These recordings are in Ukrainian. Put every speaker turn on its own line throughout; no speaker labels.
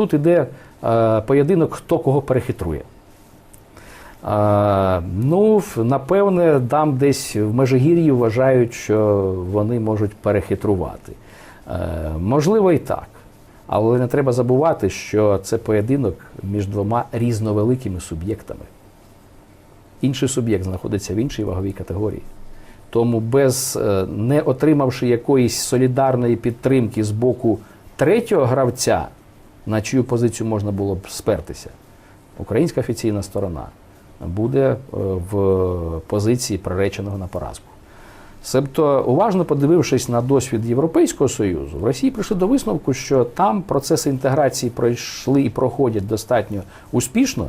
тут іде е, поєдинок, хто кого перехитрує. Е, ну, напевне, там десь в Межигір'ї вважають, що вони можуть перехитрувати. Е, можливо, і так. Але не треба забувати, що це поєдинок між двома різновеликими суб'єктами. Інший суб'єкт знаходиться в іншій ваговій категорії. Тому без не отримавши якоїсь солідарної підтримки з боку третього гравця, на чию позицію можна було б спертися, українська офіційна сторона буде е, в позиції приреченого на поразку. Себто, уважно подивившись на досвід Європейського Союзу, в Росії прийшли до висновку, що там процеси інтеграції пройшли і проходять достатньо успішно,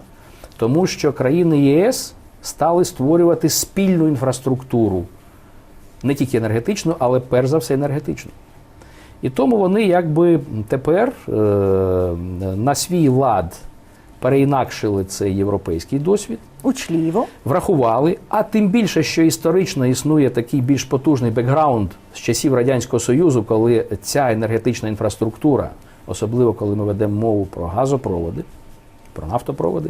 тому що країни ЄС стали створювати спільну інфраструктуру, не тільки енергетичну, але перш за все енергетичну. І тому вони якби тепер е, на свій лад переінакшили цей європейський досвід
Учліво.
врахували, а тим більше, що історично існує такий більш потужний бекграунд з часів Радянського Союзу, коли ця енергетична інфраструктура, особливо коли ми ведемо мову про газопроводи, про нафтопроводи,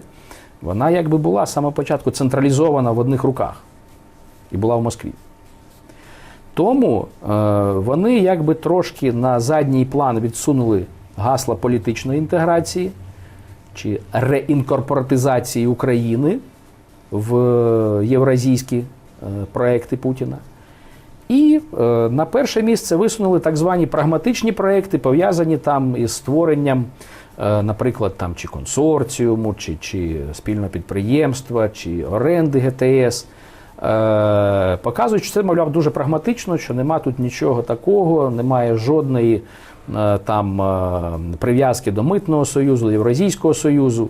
вона якби була з самого початку централізована в одних руках і була в Москві. Тому е, вони якби трошки на задній план відсунули гасла політичної інтеграції чи реінкорпоратизації України в євразійські е, проекти Путіна. І е, на перше місце висунули так звані прагматичні проекти, пов'язані там із створенням, е, наприклад, там чи консорціуму, чи, чи спільного підприємства, чи оренди ГТС. Е, показують, що це, мовляв, дуже прагматично, що нема тут нічого такого, немає жодної е, там е, прив'язки до Митного Союзу, до Євразійського Союзу.